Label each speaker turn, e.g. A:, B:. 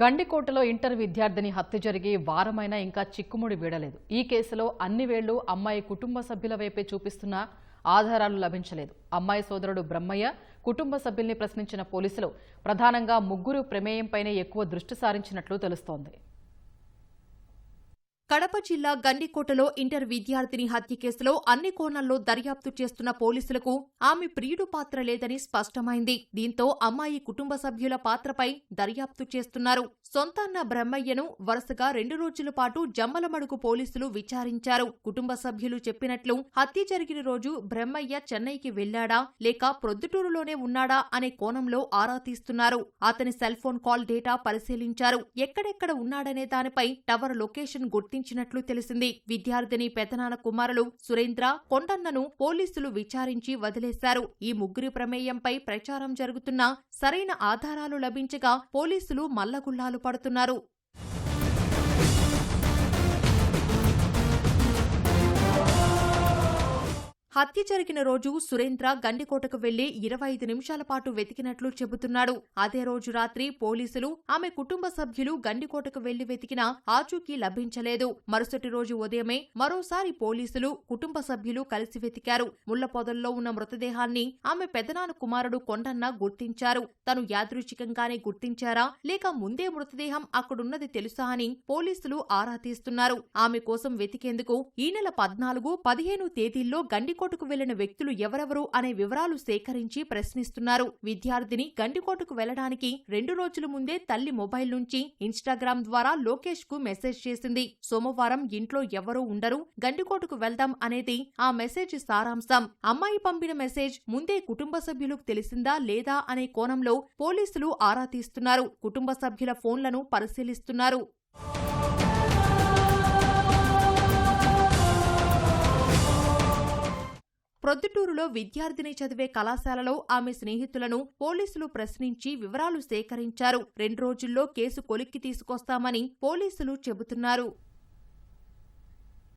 A: గండికోటలో inter విద్యార్థిని హత్య జరిగి వారమైనా ఇంకా చిక్కుముడి వీడలేదు. ఈ కేసులో అన్ని వేళ్ళు అమ్మాయి కుటుంబ సభ్యుల వైపే చూపిస్తున్న ఆధారాలు లభించలేదు. అమ్మాయి సోదరుడు బ్రహ్మయ్య కుటుంబ సభ్యుల్ని ప్రశ్నించిన పోలీసులు ప్రధానంగా ముగ్గురు ప్రమేయంపైనే ఎక్కువ దృష్టి సారించినట్లు తెలుస్తోంది.
B: కడప జిల్లా గండికోటలో ఇంటర్ విద్యార్థిని హత్య కేసులో అన్ని కోణాల్లో దర్యాప్తు చేస్తున్న పోలీసులకు ఆమె ప్రియుడు పాత్ర లేదని స్పష్టమైంది. దీంతో అమ్మాయి కుటుంబ సభ్యుల పాత్రపై దర్యాప్తు చేస్తున్నారు. సొంతాన్న బ్రహ్మయ్యను వరుసగా రెండు రోజుల పాటు జమ్మలమడుగు పోలీసులు విచారించారు. కుటుంబ సభ్యులు చెప్పినట్లు హత్య జరిగిన రోజు బ్రహ్మయ్య చెన్నైకి వెళ్ళాడా లేక ప్రొద్దుటూరులోనే ఉన్నాడా అనే కోణంలో ఆరా తీస్తున్నారు. అతని సెల్ ఫోన్ కాల్ డేటా పరిశీలించారు. ఎక్కడెక్కడ ఉన్నాడనే దానిపై టవర్ లొకేషన్ గుర్తించినట్లు తెలిసింది. విద్యార్థిని పెదనాన్న కుమారులు సురేంద్ర కొండన్నను పోలీసులు విచారించి వదిలేశారు. ఈ ముగ్గురి ప్రమేయంపై ప్రచారం జరుగుతున్నా సరైన ఆధారాలు లభించగా పోలీసులు మల్లగుల్లాలు పడుతున్నారు. హత్య జరిగిన రోజు సురేంద్ర గండికోటకు వెళ్ళి ఇరవై ఐదు నిమిషాల పాటు వెతికినట్లు చెబుతున్నాడు. అదే రోజు రాత్రి పోలీసులు ఆమె కుటుంబ సభ్యులు గండికోటకు వెళ్ళి వెతికినా ఆచూకీ లభించలేదు. మరుసటి రోజు ఉదయమే మరోసారి పోలీసులు కుటుంబ సభ్యులు కలిసి వెతికారు. ముళ్ళ పొదల్లో ఉన్న మృతదేహాన్ని ఆమె పెదనాన్న కుమారుడు కొండన్న గుర్తించారు. తను యాదృచ్ఛికంగానే గుర్తించారా? లేక ముందే మృతదేహం అక్కడున్నది తెలుసా అని పోలీసులు ఆరా తీస్తున్నారు. ఆమె కోసం వెతికేందుకు ఈ నెల పద్నాలుగు పదిహేను తేదీల్లో గండికోటకు వెళ్ళిన వ్యక్తులు ఎవరెవరు అనే వివరాలు సేకరించి ప్రశ్నిస్తున్నారు. విద్యార్థిని గండికోటకు వెళ్ళడానికి రెండు రోజుల ముందే తల్లి మొబైల్ నుంచి ఇన్స్టాగ్రామ్ ద్వారా లోకేష్కు మెసేజ్ చేసింది. సోమవారం ఇంట్లో ఎవరూ ఉండరు. గండికోటకు వెళ్దాం అనేది ఆ మెసేజ్ సారాంశం. అమ్మాయి పంపిన మెసేజ్ ముందే కుటుంబ సభ్యులకు తెలిసిందా లేదా అనే కోణంలో పోలీసులు ఆరా తీస్తున్నారు. కుటుంబ సభ్యుల ఫోన్లను పరిశీలిస్తున్నారు. ప్రొద్దుటూరులో విద్యార్థిని చదివే కళాశాలలో ఆమె స్నేహితులను పోలీసులు ప్రశ్నించి వివరాలు సేకరించారు. రెండు రోజుల్లో కేసు కొలిక్కి తీసుకొస్తామని పోలీసులు చెబుతున్నారు.